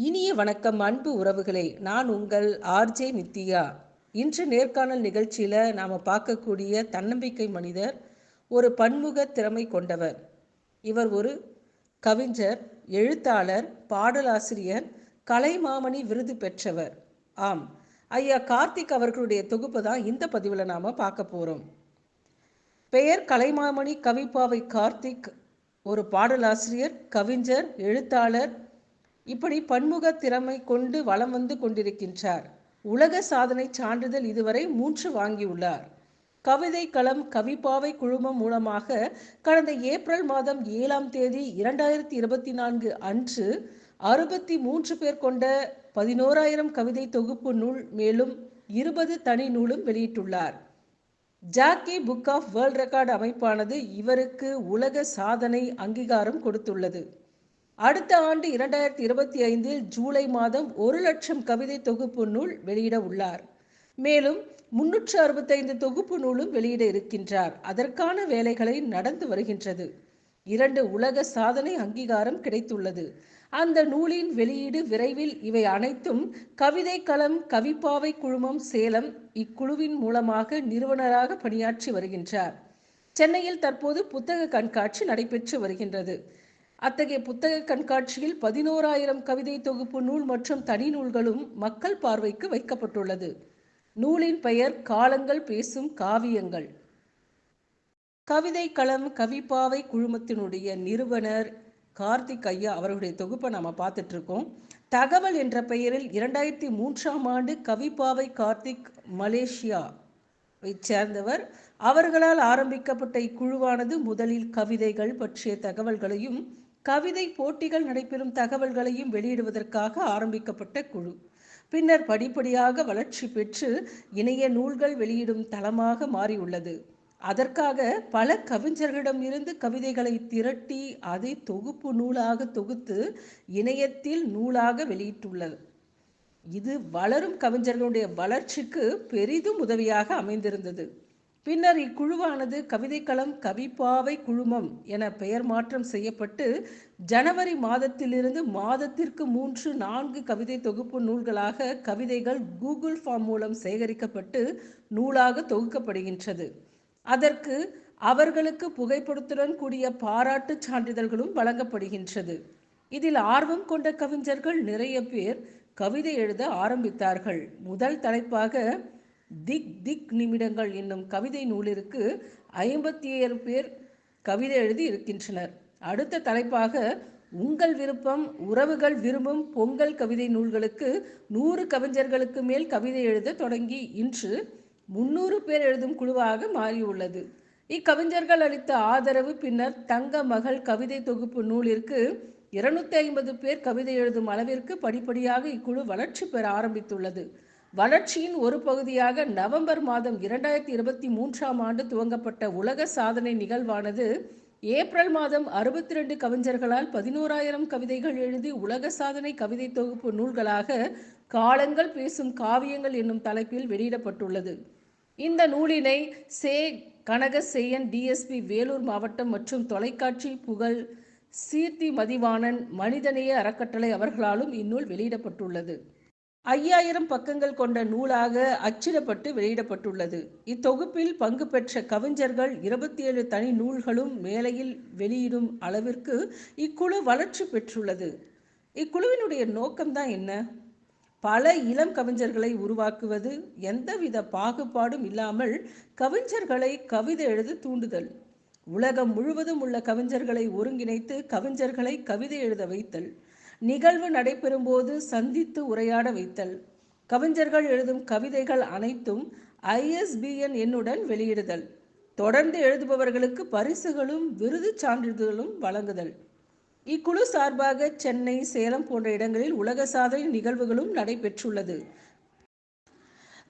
இனிய வணக்கம் அன்பு உறவுகளே. நான் உங்கள் ஆர்ஜே நித்யா. இன்று நேர்காணல் நிகழ்ச்சியில் நாம் பார்க்கக்கூடிய தன்னம்பிக்கை மனிதர் ஒரு பன்முக திறமை கொண்டவர். இவர் ஒரு கவிஞர் எழுத்தாளர் பாடலாசிரியர் கலைமாமணி விருது பெற்றவர். ஆம் ஐயா கார்த்திக் அவர்களுடைய தொகுப்பு தான் இந்த பதிவில் நாம் பார்க்க போகிறோம் பெயர் கலைமாமணி கவிப்பாவை கார்த்திக். ஒரு பாடலாசிரியர் கவிஞர் எழுத்தாளர் இப்படி பன்முக திறமை கொண்டு வலம் வந்து கொண்டிருக்கின்றார். உலக சாதனை சான்றிதழ் இதுவரை மூன்று வாங்கியுள்ளார். கவிதை களம் கவிப்பாவை குழுமம் மூலமாக கடந்த ஏப்ரல் மாதம் ஏழாம் தேதி இரண்டாயிரத்தி இருபத்தி நான்கு அன்று அறுபத்தி மூன்று பேர் கொண்ட பதினோராயிரம் கவிதை தொகுப்பு நூல் மேலும் இருபது தனி நூலும் வெளியிட்டுள்ளார். Jackie book of world record அமைப்பானது இவருக்கு உலக சாதனை அங்கீகாரம் கொடுத்துள்ளது. அடுத்த ஆண்டு இரண்டாயிரத்தி இருபத்தி ஐந்தில் ஜூலை மாதம் ஒரு லட்சம் கவிதை தொகுப்பு நூல் வெளியிட உள்ளார். மேலும் முன்னூற்று அறுபத்தைந்து தொகுப்பு நூலும் வெளியிட இருக்கின்றார். அதற்கான வேலைகளை நடந்து வருகின்றது. இரண்டு உலக சாதனை அங்கீகாரம் கிடைத்துள்ளது. அந்த நூலின் வெளியீடு விரைவில் இவை அனைத்தும் கவிதை களம் கவிப்பாவை குழுமம் சேலம் இக்குழுவின் மூலமாக நிறுவனராக பணியாற்றி வருகின்றார். சென்னையில் தற்போது புத்தக கண்காட்சி நடைபெற்று வருகின்றது. அத்தகைய புத்தக கண்காட்சியில் பதினோராயிரம் கவிதை தொகுப்பு நூல் மற்றும் தனி நூல்களும் மக்கள் பார்வைக்கு வைக்கப்பட்டுள்ளது. நூலின் பெயர் காலங்கள் பேசும் காவியங்கள். கவிதை களம் கவிப்பாவை குழுமத்தினுடைய நிறுவனர் கார்த்திக் ஐயா அவர்களுடைய தொகுப்பை நம்ம பார்த்துட்டு இருக்கோம் தகவல் என்ற பெயரில் இரண்டாயிரத்தி மூன்றாம் ஆண்டு கவிப்பாவை கார்த்திக் மலேசியா சேர்ந்தவர். அவர்களால் ஆரம்பிக்கப்பட்ட இக்குழுவானது முதலில் கவிதைகள் பற்றிய தகவல்களையும் கவிதை போட்டிகள் நடைபெறும் தகவல்களையும் வெளியிடுவதற்காக ஆரம்பிக்கப்பட்ட குழு. பின்னர் படிப்படியாக வளர்ச்சி பெற்று இணைய நூல்கள் வெளியிடும் தளமாக மாறியுள்ளது. அதற்காக பல கவிஞர்களிடம் இருந்து கவிதைகளை திரட்டி அதை தொகுப்பு நூலாக தொகுத்து இணையத்தில் நூலாக வெளியிட்டுள்ளது. இது வளரும் கவிஞர்களுடைய வளர்ச்சிக்கு பெரிதும் உதவியாக அமைந்திருந்தது. பின்னர் இக்குழுவானது கவிதைக்களம் கவிப்பாவை குழுமம் என பெயர் மாற்றம் செய்யப்பட்டு ஜனவரி மாதத்திலிருந்து மாதத்திற்கு மூன்று நான்கு கவிதை தொகுப்பு நூல்களாக கவிதைகள் கூகுள் ஃபார்ம் மூலம் சேகரிக்கப்பட்டு நூலாக தொகுக்கப்படுகின்றது. அதற்கு அவர்களுக்கு புகைப்படத்துடன் கூடிய பாராட்டு சான்றிதழ்களும் வழங்கப்படுகின்றது. இதில் ஆர்வம் கொண்ட கவிஞர்கள் நிறைய பேர் கவிதை எழுத ஆரம்பித்தார்கள். முதல் தலைப்பாக திக் திக் நிமிடங்கள் என்னும் கவிதை நூலிற்கு ஐம்பத்தி ஏழு பேர் கவிதை எழுதி இருக்கின்றனர். அடுத்த தலைப்பாக உங்கள் விருப்பம் உறவுகள் விரும்பும் பொங்கல் கவிதை நூல்களுக்கு நூறு கவிஞர்களுக்கு மேல் கவிதை எழுத தொடங்கி இன்று முன்னூறு பேர் எழுதும் குழுவாக மாறியுள்ளது. இக்கவிஞர்கள் அளித்த ஆதரவு பின்னர் தங்க மகள் கவிதை தொகுப்பு நூலிற்கு இருநூத்தி ஐம்பது பேர் கவிதை எழுதும் அளவிற்கு படிப்படியாக இக்குழு வளர்ச்சி பெற ஆரம்பித்துள்ளது. வளர்ச்சியின் ஒரு பகுதியாக நவம்பர் மாதம் இரண்டாயிரத்தி இருபத்தி மூன்றாம் ஆண்டு துவங்கப்பட்ட உலக சாதனை நிகழ்வானது ஏப்ரல் மாதம் அறுபத்தி ரெண்டு கவிஞர்களால் பதினோராயிரம் கவிதைகள் எழுதி உலக சாதனை கவிதை தொகுப்பு நூல்களாக காலங்கள் பேசும் காவியங்கள் என்னும் தலைப்பில் வெளியிடப்பட்டுள்ளது. இந்த நூலினை சே. கனகசெய்யன் டிஎஸ்பி வேலூர் மாவட்டம் மற்றும் தொலைக்காட்சி புகழ் சீர்த்தி மதிவாணன் மனிதநேய அறக்கட்டளை அவர்களாலும் இந்நூல் வெளியிடப்பட்டுள்ளது. ஐயாயிரம் பக்கங்கள் கொண்ட நூலாக அச்சிடப்பட்டு வெளியிடப்பட்டுள்ளது. இத்தொகுப்பில் பங்கு பெற்ற கவிஞர்கள் இருபத்தி ஏழு தனி நூல்களும் மேலையில் வெளியிடும் அளவிற்கு இக்குழு வளர்ச்சி பெற்றுள்ளது. இக்குழுவினுடைய நோக்கம்தான் என்ன? பல இளம் கவிஞர்களை உருவாக்குவது எந்தவித பாகுபாடும் இல்லாமல் கவிஞர்களை கவிதை எழுத தூண்டுதல். உலகம் முழுவதும் உள்ள கவிஞர்களை ஒருங்கிணைத்து கவிஞர்களை கவிதை எழுத வைத்தல். நிகழ்வு நடைபெறும் போது சந்தித்து உரையாட வைத்தல். கவிஞர்கள் எழுதும் கவிதைகள் அனைத்தும் ஐஎஸ்பிஎன் எண்ணுடன் வெளியிடுதல். தொடர்ந்து எழுதுபவர்களுக்கு பரிசுகளும் விருது சான்றிதழ்களும் வழங்குதல். இக்குழு சார்பாக சென்னை சேலம் போன்ற இடங்களில் உலக சாதனை நிகழ்வுகளும் நடைபெற்றுள்ளது.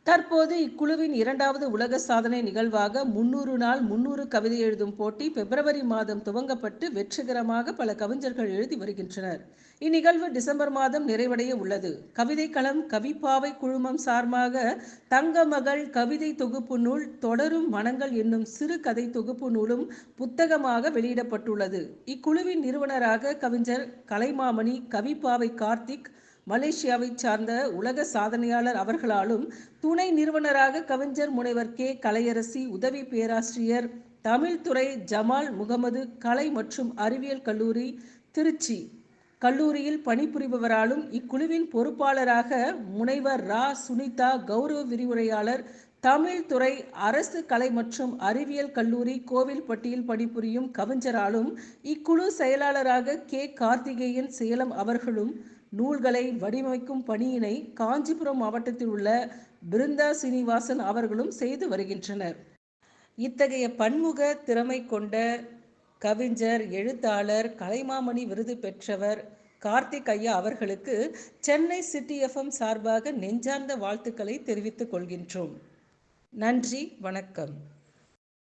தற்போது இக்குழுவின் இரண்டாவது உலக சாதனை நிகழ்வாக முன்னூறு நாள் முன்னூறு கவிதை எழுதும் போட்டி பிப்ரவரி மாதம் துவங்கப்பட்டு வெற்றிகரமாக பல கவிஞர்கள் எழுதி வருகின்றனர். இந்நிகழ்வு டிசம்பர் மாதம் நிறைவடைய உள்ளது. கவிதை களம் கவிப்பாவை குழுமம் சார்பாக தங்க மகள் கவிதை தொகுப்பு நூல் தொடரும் மனங்கள் என்னும் சிறு கதை தொகுப்பு நூலும் புத்தகமாக வெளியிடப்பட்டுள்ளது. இக்குழுவின் நிறுவனராக கவிஞர் கலைமாமணி கவிப்பாவை கார்த்திக் மலேசியாவை சார்ந்த உலக சாதனையாளர் அவர்களாலும் துணை நிறுவனராக கவிஞர் முனைவர் கே. கலையரசி உதவி பேராசிரியர் தமிழ்துறை ஜமால் முகமது கலை மற்றும் அறிவியல் கல்லூரி திருச்சி. கல்லூரியில் பணிபுரிபவராலும் இக்குழுவின் பொறுப்பாளராக முனைவர் ரா. சுனிதா கௌரவ விரிவுரையாளர் தமிழ்துறை அரசு கலை மற்றும் அறிவியல் கல்லூரி கோவில்பட்டியில் பணிபுரியும் கவிஞராலும் இக்குழு செயலாளராக கே. கார்த்திகேயன் சேலம் அவர்களும் நூல்களை வடிவமைக்கும் பணியினை காஞ்சிபுரம் மாவட்டத்தில் உள்ள பிருந்தா சீனிவாசன் அவர்களும் செய்து வருகின்றனர். இத்தகைய பன்முக திறமை கொண்ட கவிஞர் எழுத்தாளர் கலைமாமணி விருது பெற்றவர் கார்த்திக் ஐயா அவர்களுக்கு சென்னை சிட்டி எஃப்எம் சார்பாக நெஞ்சார்ந்த வாழ்த்துக்களை தெரிவித்துக் கொள்கின்றோம். நன்றி வணக்கம்.